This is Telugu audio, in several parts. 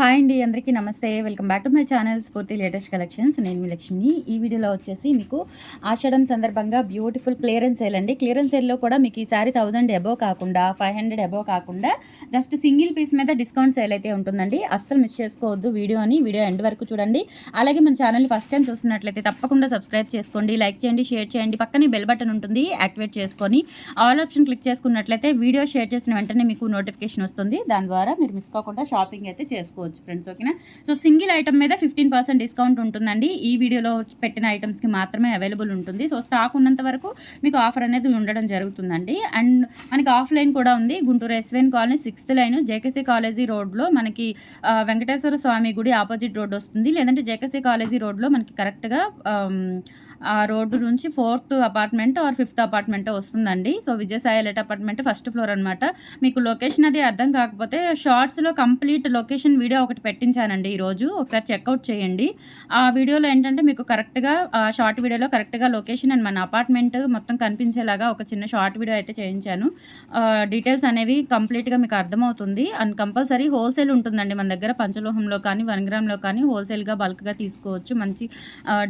హాయ్ అండి అందరికీ నమస్తే. Welcome back to my channel Spoorthi latest collections. నేను మీ లక్ష్మి ఈ వీడియోలో వచ్చేసి మీకు ఆషాఢం సందర్భంగా బ్యూటిఫుల్ క్లియరెన్స్ సేల్ అండి. క్లియరెన్స్ సేల్లో కూడా మీకు ఈ సారీ థౌజండ్ ఎబో కాకుండా ఫైవ్ హండ్రెడ్ ఎబో కాకుండా జస్ట్ సింగిల్ పీస్ మీద డిస్కౌంట్ సేల్ అయితే ఉంటుందండి. అస్సలు మిస్ చేసుకోవద్దు వీడియోని వీడియో ఎండ్ వరకు చూడండి. అలాగే మన ఛానల్ ఫస్ట్ టైం చూస్తున్నట్లయితే తప్పకుండా సబ్స్క్రైబ్ చేసుకోండి లైక్ చేయండి షేర్ చేయండి. పక్కనే బెల్ బటన్ ఉంటుంది యాక్టివేట్ చేసుకొని ఆల్ ఆప్షన్ క్లిక్ చేసుకున్నట్లయితే వీడియో షేర్ చేసిన వెంటనే మీకు నోటిఫికేషన్ వస్తుంది. దాని ద్వారా మీరు మిస్ కాకుండా షాపింగ్ అయితే చేసుకోవచ్చు. ఫ్రెండ్స్ ఓకేనా సో సింగిల్ ఐటమ్ మీద ఫిఫ్టీన్ పర్సెంట్ డిస్కౌంట్ ఉంటుందండి. ఈ వీడియోలో పెట్టిన ఐటమ్స్కి మాత్రమే అవైలబుల్ ఉంటుంది. సో స్టాక్ ఉన్నంత వరకు మీకు ఆఫర్ అనేది ఉండడం జరుగుతుందండి. అండ్ మనకి ఆఫ్లైన్ కూడా ఉంది. Guntur SVN colony sixth line JKC college రోడ్లో మనకి వెంకటేశ్వర స్వామి గుడి ఆపోజిట్ రోడ్ వస్తుంది. లేదంటే జేకేసీ కాలేజీ రోడ్లో మనకి కరెక్ట్గా ఆ రోడ్డు నుంచి fourth apartment or fifth apartment వస్తుందండి. సో విజయసాయి లెట్ అపార్ట్మెంట్ ఫస్ట్ ఫ్లోర్ అనమాట మీకు లొకేషన్ అది అర్థం కాకపోతే షార్ట్స్లో కంప్లీట్ లొకేషన్ వీడియో ఒకటి పెట్టించానండి ఈరోజు. ఒకసారి చెక్అవుట్ చేయండి. ఆ వీడియోలో ఏంటంటే మీకు కరెక్ట్గా షార్ట్ వీడియోలో కరెక్ట్గా లొకేషన్ అండ్ మన అపార్ట్మెంట్ మొత్తం కనిపించేలాగా ఒక చిన్న షార్ట్ వీడియో అయితే చేయించాను. డీటెయిల్స్ అనేవి కంప్లీట్గా మీకు అర్థమవుతుంది. అండ్ కంపల్సరీ హోల్సేల్ ఉంటుందండి మన దగ్గర పంచలోహంలో కానీ వన్ గ్రామ్లో కానీ హోల్సేల్గా బల్క్గా తీసుకోవచ్చు. మంచి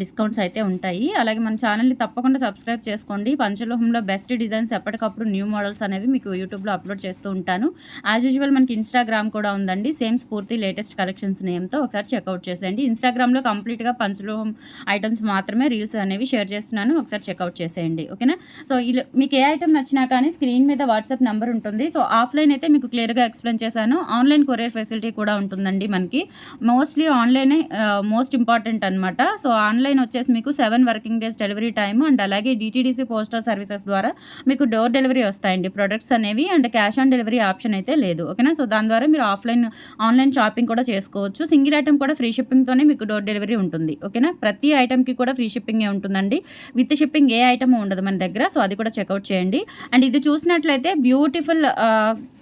డిస్కౌంట్స్ అయితే ఉంటాయి. అలాగే మన ఛానల్ని తప్పకుండా సబ్స్క్రైబ్ చేసుకోండి. పంచలోహంలో బెస్ట్ డిజైన్స్ ఎప్పటికప్పుడు న్యూ మోడల్స్ అనేవి మీకు యూట్యూబ్లో అప్లోడ్ చేస్తూ ఉంటాను. యాజ్ యూజువల్ మనకి ఇన్స్టాగ్రామ్ కూడా ఉందండి. సేమ్ స్ఫూర్తి లేటెస్ట్ కలెక్షన్స్ నేమ్తో ఒకసారి చెక్అవుట్ చేసేయండి. ఇన్స్టాగ్రామ్లో కంప్లీట్గా పంచలోహం ఐటమ్స్ మాత్రమే రీల్స్ అనేవి షేర్ చేస్తున్నాను. ఒకసారి చెక్అవుట్ చేసేయండి. ఓకేనా? సో ఇలా మీకు ఏ ఐటమ్ నచ్చినా కానీ స్క్రీన్ మీద వాట్సాప్ నెంబర్ ఉంటుంది. సో ఆఫ్లైన్ అయితే మీకు క్లియర్గా ఎక్స్ప్లెయిన్ చేశాను. ఆన్లైన్ కొరియర్ ఫెసిలిటీ కూడా ఉంటుందండి మనకి. మోస్ట్లీ ఆన్లైనే మోస్ట్ ఇంపార్టెంట్ అనమాట సో ఆన్లైన్ వచ్చేసి మీకు seven working days delivery time and అలాగే డిటీడీసీ పోస్టల్ సర్వీసెస్ ద్వారా మీకు డోర్ డెలివరీ వస్తాయండి. ప్రొడక్ట్స్ అనేవి and cash on delivery option అయితే లేదు. ఓకేనా? సో దాని ద్వారా మీరు ఆఫ్లైన్ ఆన్లైన్ షాపింగ్ కూడా చేసుకోవచ్చు. సింగిల్ ఐటమ్ కూడా ఫ్రీ షిప్పింగ్తోనే మీకు డోర్ డెలివరీ ఉంటుంది. ఓకేనా? ప్రతి ఐటమ్కి కూడా ఫ్రీ షిప్పింగే ఉంటుందండి. విత్ షిప్పింగ్ ఏ ఐటమ్ ఉండదు మన దగ్గర. సో అది కూడా చెక్అవుట్ చేయండి. అండ్ ఇది చూసినట్లయితే బ్యూటిఫుల్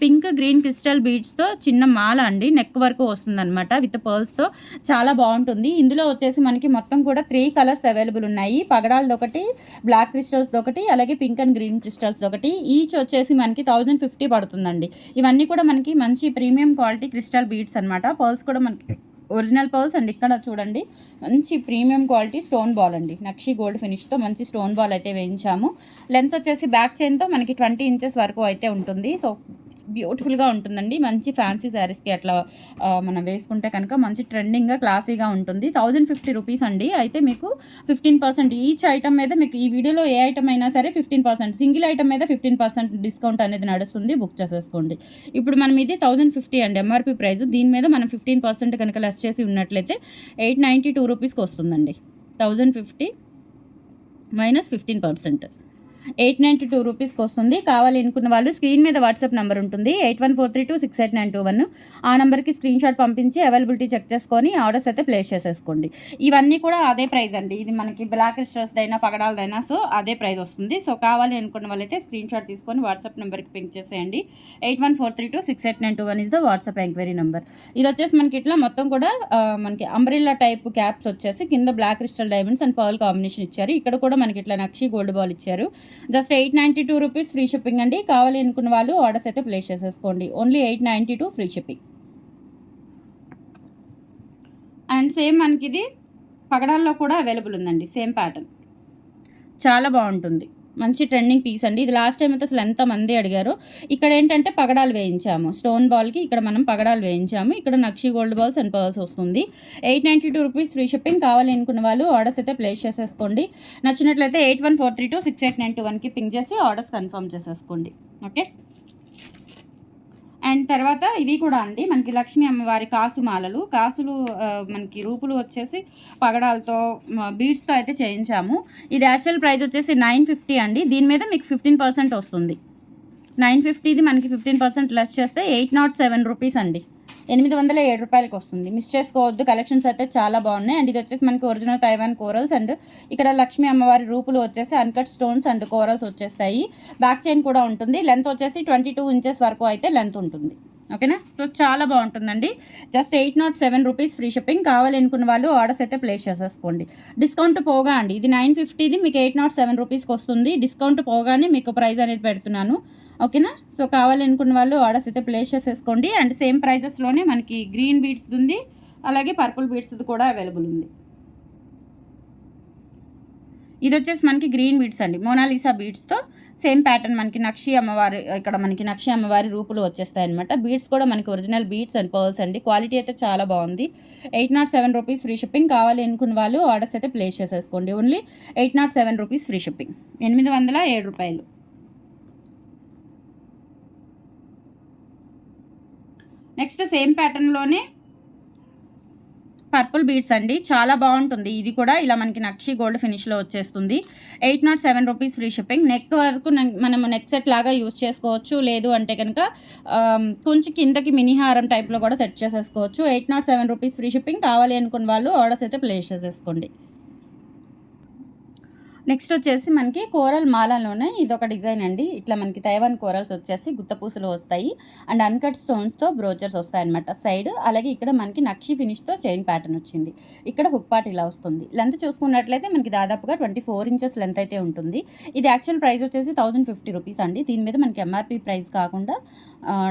పింక్ గ్రీన్ క్రిస్టల్ బీడ్స్తో చిన్న మాల అండి. నెక్ వరకు వస్తుందన్నమాట విత్ పర్ల్స్తో. చాలా బాగుంటుంది. ఇందులో వచ్చేసి మనకి మొత్తం కూడా త్రీ కలర్స్ అవైలబుల్ ఉన్నాయి. పగడాలది ఒకటి బ్లాక్ క్రిస్టల్స్ ఒకటి అలాగే పింక్ అండ్ గ్రీన్ క్రిస్టల్స్ ఒకటి ఈచ్ వచ్చేసి మనకి థౌజండ్ ఫిఫ్టీ పడుతుందండి. ఇవన్నీ కూడా మనకి మంచి ప్రీమియం క్వాలిటీ క్రిస్టల్ బీడ్స్ అనమాట పర్ల్స్ కూడా మనకి ఒరిజినల్ పర్ల్స్ అండ్ ఇక్కడ చూడండి మంచి ప్రీమియం క్వాలిటీ స్టోన్ బాల్ అండి. నక్షి గోల్డ్ ఫినిష్తో మంచి స్టోన్ బాల్ అయితే వేయించాము. లెంత్ వచ్చేసి బ్యాక్ చైన్తో మనకి ట్వంటీ ఇంచెస్ వరకు అయితే ఉంటుంది. సో బ్యూటిఫుల్గా ఉంటుందండి. మంచి ఫ్యాన్సీ శారీస్కి అట్లా మనం వేసుకుంటే కనుక మంచి ట్రెండింగ్గా క్లాసీగా ఉంటుంది. థౌజండ్ ఫిఫ్టీ రూపీస్ అండి. అయితే మీకు ఫిఫ్టీన్ పర్సెంట్ ఈచ్ ఐటమ్ మీద మీకు ఈ వీడియోలో ఏ ఐటమ్ అయినా సరే ఫిఫ్టీన్ పర్సెంట్ సింగిల్ ఐటమ్ మీద ఫిఫ్టీన్ పర్సెంట్ డిస్కౌంట్ అనేది నడుస్తుంది బుక్ చేసేసుకోండి. ఇప్పుడు మనం ఇది థౌజండ్ ఫిఫ్టీ అండి ఎంఆర్పి ప్రైస్. దీని మీద మనం ఫిఫ్టీన్ పర్సెంట్ కనుక లెస్ చేసి ఉన్నట్లయితే ఎయిట్ నైంటీ టూ రూపీస్కి వస్తుందండి. Thousand fifty minus fifteen percent. Eight ninety two రూపీస్కి వస్తుంది. కావాలి అనుకున్న వాళ్ళు స్క్రీన్ మీద వాట్సాప్ నెంబర్ ఉంటుంది. Eight one four three two six eight nine two one. ఆ నెంబర్కి స్క్రీన్ షాట్ పంపించి అవైలబిలిటీ చెక్ చేసుకొని ఆర్డర్స్ అయితే ప్లేస్ చేసేసుకోండి. ఇవన్నీ కూడా అదే ప్రైస్ అండి. ఇది మనకి బ్లాక్ రిస్టర్స్ అయినా పగడాలదైనా సో అదే ప్రైస్ వస్తుంది. సో కావాలి అనుకున్న వాళ్ళైతే స్క్రీన్ షాట్ తీసుకొని వాట్సాప్ నెంబర్కి పింక్ చేసేయండి. Eight one four three two six eight nine two one is the WhatsApp enquiry number. ఇది వచ్చేసి మనకి ఇట్లా మొత్తం కూడా మనకి అంబ్రిల్లా టైప్ క్యాప్స్ వచ్చేసి కింద black crystal diamonds and pearl combination ఇచ్చారు. ఇక్కడ కూడా మనకి ఇట్లా నక్షి గోల్డ్ బాల్ ఇచ్చారు. Just eight ninety two rupees free shipping అండి. కావాలి అనుకున్న వాళ్ళు ఆర్డర్స్ అయితే ప్లేస్ చేసేసుకోండి. Only eight ninety two free shipping. And same మనకి ఇది పగడాల్లో కూడా అవైలబుల్ ఉందండి. Same pattern. చాలా బాగుంటుంది. మంచి ట్రెండింగ్ పీస్ అండి. ఇది లాస్ట్ టైం అయితే అసలు ఎంతమంది అడిగారు ఇక్కడ ఏంటంటే పగడాలు వేయించాము. స్టోన్ బాల్కి ఇక్కడ మనం పగడాలు వేయించాము. ఇక్కడ నక్షి గోల్డ్ బాల్స్ అండ్ పర్ల్స్ వస్తుంది. Eight ninety two rupees free shipping కావాలి అనుకున్న వాళ్ళు ఆర్డర్స్ అయితే ప్లేస్ చేసేసుకోండి. నచ్చినట్లయితే eight one four three two six eight nine two వన్కి పింక్ చేసి ఆర్డర్స్ కన్ఫర్మ్ చేసేసుకోండి. ఓకే అండ్ తర్వాత ఇవి కూడా అండి. మనకి లక్ష్మీ అమ్మవారి కాసు మాలలు కాసులు మనకి రూపులు వచ్చేసి పగడాలతో బీడ్స్తో అయితే చేయించాము. ఇది యాక్చువల్ ప్రైస్ వచ్చేసి నైన్ ఫిఫ్టీ అండి. దీని మీద మీకు ఫిఫ్టీన్ పర్సెంట్ వస్తుంది. నైన్ ఫిఫ్టీది మనకి ఫిఫ్టీన్ పర్సెంట్ లెస్ చేస్తే ఎయిట్ నాట్ సెవెన్ రూపీస్ అండి. ఎనిమిది వందల ఏడు రూపాయలకి వస్తుంది మిస్ చేసుకోవద్దు కలెక్షన్స్ అయితే చాలా బాగున్నాయి. అండ్ ఇది వచ్చేసి మనకి ఒరిజినల్ తైవాన్ కోరల్స్ అండ్ ఇక్కడ లక్ష్మీ అమ్మవారి రూపులు వచ్చేసి అన్కట్ స్టోన్స్ అండ్ కోరల్స్ వచ్చేస్తాయి. బ్యాక్ చైన్ కూడా ఉంటుంది. లెంత్ వచ్చేసి ట్వంటీ టూ ఇంచెస్ వరకు అయితే లెంత్ ఉంటుంది. ఓకేనా? సో చాలా బాగుంటుందండి. Just eight nought seven rupees free shipping కావాలి అనుకున్న వాళ్ళు ఆర్డర్స్ అయితే ప్లేస్ చేసేసుకోండి. డిస్కౌంట్ పోగా అండి. ఇది నైన్ ఫిఫ్టీది మీకు ఎయిట్ నాట్ సెవెన్ రూపీస్కి వస్తుంది డిస్కౌంట్ పోగానే మీకు ప్రైస్ అనేది పెడుతున్నాను. ఓకేనా? సో కావాలనుకున్న వాళ్ళు ఆర్డర్స్ అయితే ప్లేస్ చేసేసుకోండి. అండ్ సేమ్ ప్రైజెస్లోనే మనకి గ్రీన్ బీడ్స్ ఉంది. అలాగే పర్పుల్ బీడ్స్ కూడా అవైలబుల్ ఉంది. ఇది వచ్చేసి మనకి గ్రీన్ బీడ్స్ అండి. మోనాలిసా బీడ్స్తో సేమ్ ప్యాటర్న్ మనకి నక్షి అమ్మవారి ఇక్కడ మనకి నక్షి అమ్మవారి రూపులు వచ్చేస్తాయి అనమాట బీడ్స్ కూడా మనకి ఒరిజినల్ బీడ్స్ అండ్ పర్ల్స్ అండి. క్వాలిటీ అయితే చాలా బాగుంది. Eight nought seven rupees free shipping కావాలి అనుకున్న వాళ్ళు ఆర్డర్స్ అయితే ప్లేస్ చేసేసుకోండి. Only eight nought seven rupees free shipping ఎనిమిది వందల ఏడు రూపాయలు. నెక్స్ట్ సేమ్ ప్యాటర్న్లోనే పర్పుల్ బీడ్స్ అండి. చాలా బాగుంటుంది. ఇది కూడా ఇలా మనకి నక్షి గోల్డ్ ఫినిష్లో వచ్చేస్తుంది. Eight nought seven rupees free shipping. Neck వరకు మనం నెక్ సెట్ లాగా యూస్ చేసుకోవచ్చు. లేదు అంటే కనుక కొంచెం కిందకి మినీ హారం టైప్లో కూడా సెట్ చేసేసుకోవచ్చు. Eight nought seven rupees free shipping. కావాలి అనుకున్న వాళ్ళు ఆర్డర్స్ అయితే ప్లేస్ చేసేసుకోండి. నెక్స్ట్ వచ్చేసి మనకి కోరల్ మాలలోనే ఇది ఒక డిజైన్ అండి. ఇట్లా మనకి తైవాన్ కోరల్స్ వచ్చేసి గుత్తపూసలు వస్తాయి. అండ్ అన్కట్ స్టోన్స్తో బ్రోచర్స్ వస్తాయి అనమాట సైడ్. అలాగే ఇక్కడ మనకి నక్షి ఫినిష్తో చైన్ ప్యాటర్న్ వచ్చింది. ఇక్కడ హుక్ పార్ట్ ఇలా వస్తుంది. లెంత్ చూసుకున్నట్లయితే మనకి దాదాపుగా ట్వంటీ ఫోర్ ఇంచెస్ లెంత్ అయితే ఉంటుంది. ఇది యాక్చువల్ ప్రైస్ వచ్చేసి థౌజండ్ ఫిఫ్టీ రూపీస్ అండి. దీని మీద మనకి ఎంఆర్పి ప్రైస్ కాకుండా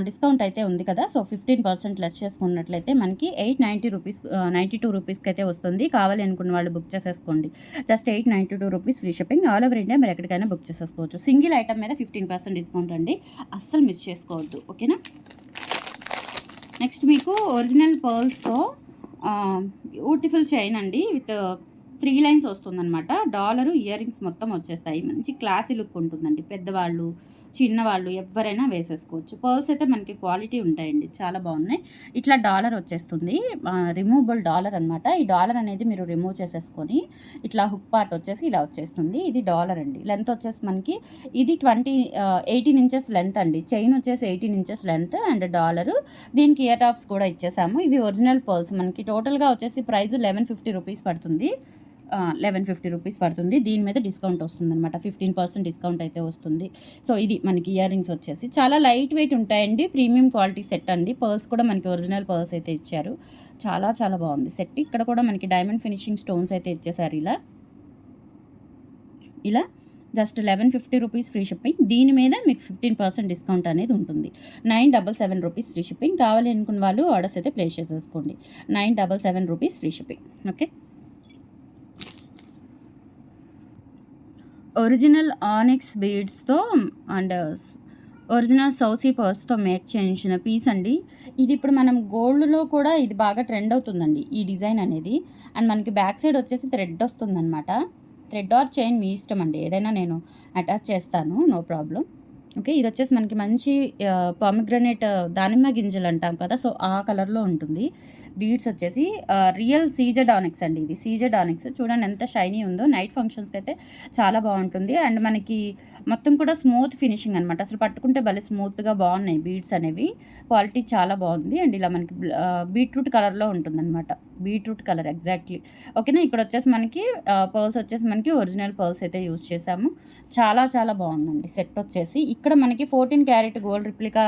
డిస్కౌంట్ అయితే ఉంది కదా. సో ఫిఫ్టీన్ పర్సెంట్ లెస్ చేసుకున్నట్లయితే మనకి eight ninety rupees ninety two రూపీస్కి అయితే వస్తుంది. కావాలి అనుకున్న వాళ్ళు బుక్ చేసేసుకోండి. Just eight ninety two rupees free shipping all over India మీరు ఎక్కడికైనా బుక్ చేసేసుకోవచ్చు. సింగిల్ ఐటమ్ మీద ఫిఫ్టీన్ పర్సెంట్ డిస్కౌంట్ అండి. అస్సలు మిస్ చేసుకోవద్దు. ఓకేనా? నెక్స్ట్ మీకు ఒరిజినల్ పర్ల్స్తో బ్యూటిఫుల్ చైన్ అండి. విత్ త్రీ లైన్స్ వస్తుందన్నమాట. డాలరు ఇయర్ రింగ్స్ మొత్తం వచ్చేస్తాయి. మంచి క్లాసీ లుక్ ఉంటుందండి. పెద్దవాళ్ళు చిన్నవాళ్ళు ఎవరైనా వేసేసుకోవచ్చు. పర్ల్స్ అయితే మనకి క్వాలిటీ ఉంటాయండి. చాలా బాగున్నాయి. ఇట్లా డాలర్ వచ్చేస్తుంది. రిమూవబుల్ డాలర్ అనమాట ఈ డాలర్ అనేది మీరు రిమూవ్ చేసేసుకొని ఇట్లా హుక్ పార్ట్ వచ్చేసి ఇలా వచ్చేస్తుంది. ఇది డాలర్ అండి. లెంత్ వచ్చేసి మనకి ఇది ట్వంటీ ఎయిటీన్ ఇంచెస్ లెంత్ అండి. చైన్ వచ్చేసి eighteen inches length and dollar. దీనికి ఇయర్ టాప్స్ కూడా ఇచ్చేసాము. ఇవి ఒరిజినల్ పర్ల్స్. మనకి టోటల్గా వచ్చేసి ప్రైస్ లెవెన్ ఫిఫ్టీ రూపీస్ పడుతుంది. లెవెన్ ఫిఫ్టీ రూపీస్ పడుతుంది. దీని మీద డిస్కౌంట్ వస్తుంది అనమాట ఫిఫ్టీన్ పర్సెంట్ డిస్కౌంట్ అయితే వస్తుంది. సో ఇది మనకి ఇయర్ రింగ్స్ వచ్చేసి. చాలా లైట్ వెయిట్ ఉంటాయండి. ప్రీమియం క్వాలిటీ సెట్ అండి. పర్స్ కూడా మనకి ఒరిజినల్ పర్స్ అయితే ఇచ్చారు. చాలా చాలా బాగుంది. సెట్ ఇక్కడ కూడా మనకి డైమండ్ ఫినిషింగ్ స్టోన్స్ అయితే ఇచ్చేసారు ఇలా. ఇలా just eleven fifty rupees free shipping దీని మీద మీకు ఫిఫ్టీన్ పర్సెంట్ డిస్కౌంట్ అనేది ఉంటుంది. Nine double seven rupees free shipping కావాలి అనుకున్న వాళ్ళు ఆర్డర్స్ అయితే ప్లేస్ చేసేసుకోండి. Nine double seven rupees free shipping okay original onyx బీడ్స్తో and original సౌసీ పర్స్తో మేక్ చేయించిన పీస్ అండి. ఇది ఇప్పుడు మనం గోల్డ్లో కూడా ఇది బాగా ట్రెండ్ అవుతుందండి ఈ డిజైన్ అనేది. అండ్ మనకి బ్యాక్ సైడ్ వచ్చేసి థ్రెడ్ వస్తుందన్నమాట. థ్రెడ్ ఆర్ చైన్ మీ ఇష్టం అండి. ఏదైనా నేను అటాచ్ చేస్తాను నో ప్రాబ్లం ఓకే ఇది వచ్చేసి మనకి మంచి పామిగ్రనేట్ దానిమ్మ గింజలు అంటాం కదా సో ఆ కలర్లో ఉంటుంది. బీడ్స్ వచ్చేసి రియల్ సీజెడ్ ఆనిక్స్ అండి ఇది. సీజెడ్ ఆనిక్స్ చూడండి ఎంత షైనీ ఉందో. నైట్ ఫంక్షన్స్కి అయితే చాలా బాగుంటుంది. అండ్ మనకి మొత్తం కూడా స్మూత్ ఫినిషింగ్ అనమాట అసలు పట్టుకుంటే భలే స్మూత్గా బాగున్నాయి బీడ్స్ అనేవి. క్వాలిటీ చాలా బాగుంది. అండ్ ఇలా మనకి బీట్రూట్ కలర్లో ఉంటుందన్నమాట. Beetroot colour exactly. ఓకేనా? ఇక్కడ వచ్చేసి మనకి పర్ల్స్ వచ్చేసి మనకి ఒరిజినల్ పర్ల్స్ అయితే యూస్ చేసాము చాలా చాలా బాగుందండి. సెట్ వచ్చేసి. ఇక్కడ మనకి ఫోర్టీన్ క్యారెట్ గోల్డ్ రిప్లికా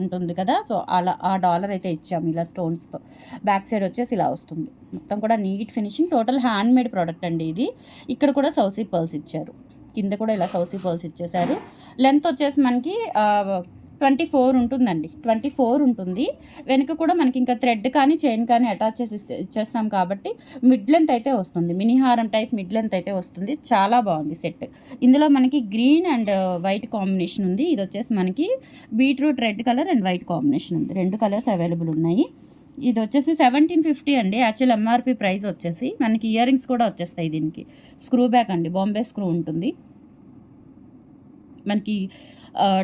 ఉంటుంది కదా. సో అలా ఆ డాలర్ అయితే ఇచ్చాము ఇలా స్టోన్స్తో. బ్యాక్ సైడ్ వచ్చేసి ఇలా వస్తుంది. మొత్తం కూడా neat finishing total hand made product అండి ఇది. ఇక్కడ కూడా సౌసీ పర్ల్స్ ఇచ్చారు. కింద కూడా ఇలా సౌసీ పర్ల్స్ ఇచ్చేసారు లెంత్ వచ్చేసి మనకి ట్వంటీ ఫోర్ ఉంటుందండి. ట్వంటీ ఫోర్ ఉంటుంది. వెనుక కూడా మనకి ఇంకా థ్రెడ్ కానీ చైన్ కానీ అటాచ్ చేసి ఇచ్చేస్తాం కాబట్టి మిడ్ లెంత్ అయితే వస్తుంది. మినిహారం టైప్ మిడ్ లెంత్ అయితే వస్తుంది. చాలా బాగుంది సెట్. ఇందులో మనకి గ్రీన్ అండ్ వైట్ కాంబినేషన్ ఉంది. ఇది వచ్చేసి మనకి beetroot red colour and white combination ఉంది. రెండు కలర్స్ అవైలబుల్ ఉన్నాయి. ఇది వచ్చేసి సెవెంటీన్ ఫిఫ్టీ అండి. యాక్చువల్ ఎంఆర్పి ప్రైస్ వచ్చేసి మనకి ఇయర్ రింగ్స్ కూడా వచ్చేస్తాయి దీనికి. స్క్రూ బ్యాక్ అండి. బాంబే స్క్రూ ఉంటుంది. మనకి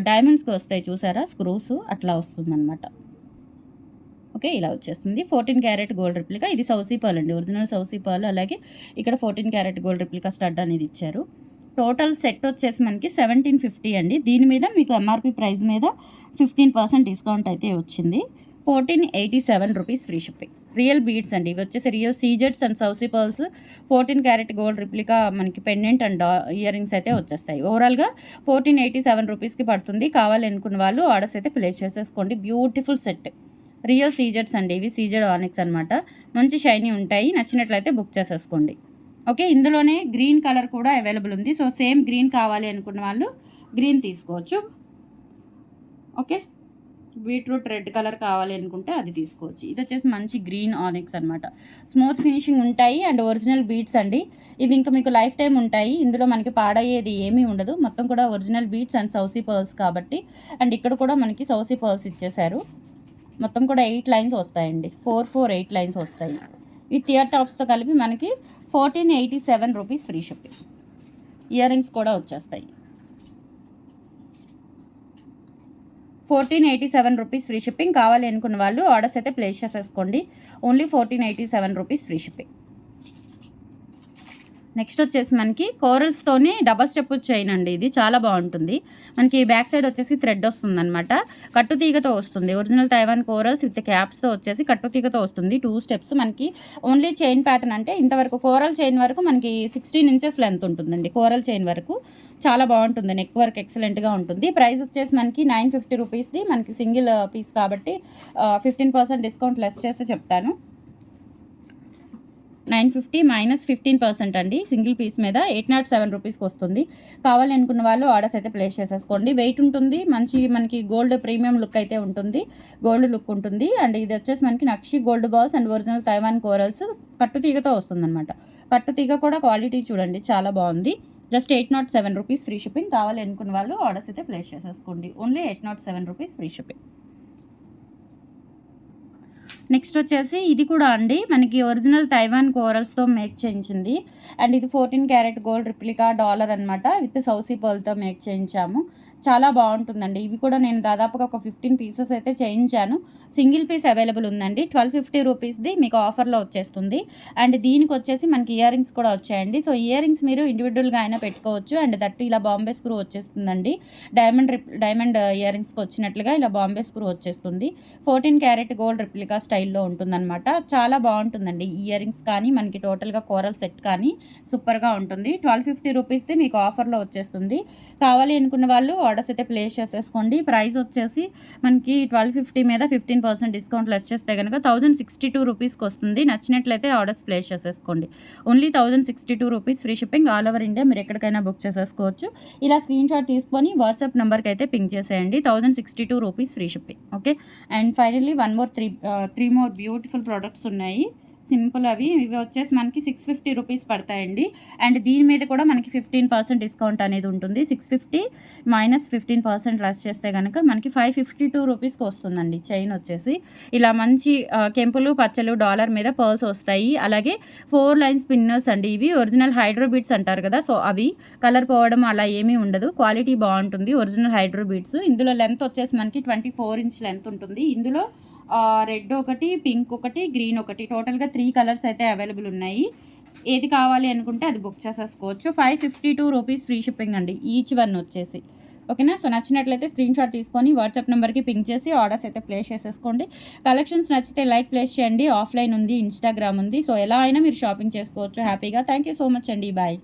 డైమండ్స్కి వస్తాయి చూసారా? స్క్రూస్ అట్లా వస్తుందన్నమాట. ఓకే ఇలా వచ్చేస్తుంది. Fourteen carat gold replica. ఇది సౌసీ పర్ల్ అండి. ఒరిజినల్ సౌసీ పర్ల్. అలాగే ఇక్కడ fourteen carat gold replica stud అనేది ఇచ్చారు. టోటల్ సెట్ వచ్చేసి మనకి సెవెంటీన్ ఫిఫ్టీ అండి. దీని మీద మీకు ఎంఆర్పి ప్రైస్ మీద ఫిఫ్టీన్ పర్సెంట్ డిస్కౌంట్ అయితే వచ్చింది. Fourteen eighty seven rupees free shipping. Real beads అండి. ఇవి వచ్చేసి రియల్ సీజెట్స్ and సౌసీ pearls fourteen carat gold replica మనకి పెండెంట్ అండ్ ఇయర్ రింగ్స్ అయితే వచ్చేస్తాయి. ఓవరాల్గా ఫోర్టీన్ ఎయిటీ సెవెన్ రూపీస్కి పడుతుంది. కావాలి అనుకున్న వాళ్ళు ఆర్డర్స్ అయితే ప్లేస్ చేసేసుకోండి. బ్యూటిఫుల్ సెట్ రియల్ సీజెట్స్ అండి. ఇవి సీజెడ్ ఆనిక్స్ అనమాట మంచి షైనీ ఉంటాయి. నచ్చినట్లయితే బుక్ చేసేసుకోండి. ఓకే? ఇందులోనే గ్రీన్ కలర్ కూడా అవైలబుల్ ఉంది. సో సేమ్ గ్రీన్ కావాలి అనుకున్న వాళ్ళు గ్రీన్ తీసుకోవచ్చు. ఓకే? బీట్రూట్ రెడ్ కలర్ కావాలి అనుకుంటే అది తీసుకోవచ్చు. ఇది వచ్చేసి మంచి గ్రీన్ ఆనిక్స్ అనమాట స్మూత్ ఫినిషింగ్ ఉంటాయి అండ్ ఒరిజినల్ బీట్స్ అండి. ఇవి ఇంకా మీకు లైఫ్ టైం ఉంటాయి. ఇందులో మనకి పాడయ్యేది ఏమీ ఉండదు. మొత్తం కూడా ఒరిజినల్ బీట్స్ అండ్ సౌసీ పర్ల్స్ కాబట్టి. అండ్ ఇక్కడ కూడా మనకి సౌసీ పర్ల్స్ ఇచ్చేసారు మొత్తం కూడా ఎయిట్ లైన్స్ వస్తాయండి. ఫోర్ ఫోర్ ఎయిట్ లైన్స్ వస్తాయి. ఈ థియర్ టాప్స్తో కలిపి మనకి fourteen eighty seven rupees free shipping. Ear rings కూడా వచ్చేస్తాయి. Fourteen eighty seven rupees free shipping కావాలి అనుకున్న వాళ్ళు ఆర్డర్స్ అయితే ప్లేస్ చేసేసుకోండి. Only fourteen eighty seven rupees free shipping. Next వచ్చేసి మనకి కోరల్స్తోని డబల్ స్టెప్ చైన్ అండి ఇది. చాలా బాగుంటుంది. మనకి బ్యాక్ సైడ్ వచ్చేసి థ్రెడ్ వస్తుంది అనమాట కట్టుతీగతో వస్తుంది. ఒరిజినల్ తైవాన్ కోరల్స్ విత్ క్యాప్స్తో వచ్చేసి కట్టుతీగతో వస్తుంది. టూ స్టెప్స్ మనకి ఓన్లీ చైన్ ప్యాటర్న్ అంటే ఇంతవరకు కోరల్ చైన్ వరకు మనకి సిక్స్టీన్ ఇంచెస్ లెంత్ ఉంటుందండి. కోరల్ చైన్ వరకు. చాలా బాగుంటుంది. నెక్ వర్క్ ఎక్సలెంట్గా ఉంటుంది. ప్రైస్ వచ్చేసి మనకి నైన్ ఫిఫ్టీ రూపీస్ది. మనకి సింగిల్ పీస్ కాబట్టి ఫిఫ్టీన్ పర్సెంట్ డిస్కౌంట్ లెస్ చేస్తే చెప్తాను. Nine fifty minus fifteen percent అండి. సింగిల్ పీస్ మీద ఎయిట్ నాట్ సెవెన్ రూపీస్కి వస్తుంది. కావాలి అనుకున్న వాళ్ళు ఆర్డర్స్ అయితే ప్లేస్ చేసేసుకోండి. వెయిట్ ఉంటుంది. మంచి మనకి గోల్డ్ ప్రీమియం లుక్ అయితే ఉంటుంది. గోల్డ్ లుక్ ఉంటుంది. అండ్ ఇది వచ్చేసి మనకి నక్షి gold balls and original Taiwan corals కట్టుతీగతో వస్తుందన్నమాట. కట్టుతీగ కూడా క్వాలిటీ చూడండి. చాలా బాగుంది. Just eight nought seven rupees free shipping కావాలి అనుకున్న వాళ్ళు ఆర్డర్స్ అయితే ప్లేస్ చేసేసుకోండి. Only eight nought seven rupees free shipping. Next వచ్చేసి ఇది కూడా అండి. మనకి ఒరిజినల్ తైవాన్ కోరల్స్తో మేక్ చేయించింది. అండ్ ఇది fourteen carat gold replica dollar అనమాట విత్ సౌసీ పర్ల్తో మేక్ చేయించాము. చాలా బాగుంటుందండి. ఇవి కూడా నేను దాదాపుగా ఒక ఫిఫ్టీన్ పీసెస్ అయితే చేయించాను. సింగిల్ పీస్ అవైలబుల్ ఉందండి. ట్వెల్వ్ ఫిఫ్టీ రూపీస్ది మీకు ఆఫర్లో వచ్చేస్తుంది. అండ్ దీనికి వచ్చేసి మనకి ఇయర్ రింగ్స్ కూడా వచ్చాయండి. సో ఇయర్ రింగ్స్ మీరు ఇండివిజువల్గా అయినా పెట్టుకోవచ్చు. అండ్ దట్టు ఇలా బాంబే స్క్రూ వచ్చేస్తుందండి. డైమండ్ రిప్ డైమండ్ ఇయర్ రింగ్స్కి వచ్చినట్లుగా ఇలా బాంబే స్క్రూ వచ్చేస్తుంది. ఫోర్టీన్ క్యారెట్ గోల్డ్ రిప్లికా స్టైల్లో ఉంటుందన్నమాట. చాలా బాగుంటుందండి ఇయర్ రింగ్స్ కానీ మనకి టోటల్గా కోరల్ సెట్ కానీ సూపర్గా ఉంటుంది. ట్వెల్వ్ ఫిఫ్టీ రూపీస్ది మీకు ఆఫర్లో వచ్చేస్తుంది. కావాలి అనుకున్న వాళ్ళు ఆర్డర్స్ అయితే ప్లేస్ చేసేసుకోండి. ప్రైస్ వచ్చేసి మనకి ట్వెల్వ్ ఫిఫ్టీ మీద ఫిఫ్టీన్ పర్సెంట్ డిస్కౌంట్ వచ్చేస్తే కనుక థౌజండ్ సిక్స్టీ టూ రూపీస్కి వస్తుంది. నచ్చినట్లయితే ఆర్డర్స్ ప్లేస్ చేసేసుకోండి. Only thousand sixty two rupees free shipping all over India మీరు ఎక్కడికైనా బుక్ చేసేసుకోవచ్చు. ఇలా స్క్రీన్ షాట్ తీసుకొని వాట్సాప్ నెంబర్కి అయితే పింక్ చేసేయండి. Thousand sixty two rupees free shipping. Okay? And finally one more three three more beautiful products ఉన్నాయి. సింపుల్ అవి. ఇవి వచ్చేసి మనకి సిక్స్ ఫిఫ్టీ రూపీస్ పడతాయండి. అండ్ దీని మీద కూడా మనకి ఫిఫ్టీన్ పర్సెంట్ డిస్కౌంట్ అనేది ఉంటుంది. Six fifty minus fifteen percent less చేస్తే కనుక మనకి ఫైవ్ ఫిఫ్టీ టూ రూపీస్కి వస్తుందండి చైన్ వచ్చేసి. ఇలా మంచి కెంపులు పచ్చలు డాలర్ మీద పర్ల్స్ వస్తాయి. అలాగే ఫోర్ లైన్స్ పిన్నర్స్ అండి ఇవి. ఒరిజినల్ హైడ్రో బీట్స్ అంటారు కదా. సో అవి కలర్ పోవడం అలా ఏమీ ఉండదు. క్వాలిటీ బాగుంటుంది. Original hydro beads. ఇందులో లెంత్ వచ్చేసి మనకి ట్వంటీ ఫోర్ ఇంచ్ లెంత్ ఉంటుంది. ఇందులో రెడ్ ఒకటి పింక్ ఒకటి గ్రీన్ ఒకటి. టోటల్గా త్రీ కలర్స్ అయితే అవైలబుల్ ఉన్నాయి. ఏది కావాలి అనుకుంటే అది బుక్ చేసేసుకోవచ్చు. Five fifty two rupees free shipping అండి ఈచ్ వన్ వచ్చేసి. ఓకేనా? సో నచ్చినట్లయితే స్క్రీన్ షాట్ తీసుకొని వాట్సాప్ నెంబర్కి పింక్ చేసి ఆర్డర్స్ అయితే ప్లేస్ చేసేసుకోండి. కలెక్షన్స్ నచ్చితే లైక్ ప్లేస్ చేయండి. ఆఫ్లైన్ ఉంది ఇన్స్టాగ్రామ్ ఉంది. సో ఎలా అయినా మీరు షాపింగ్ చేసుకోవచ్చు హ్యాపీగా. థ్యాంక్ యూ సో మచ్ అండి. బాయ్.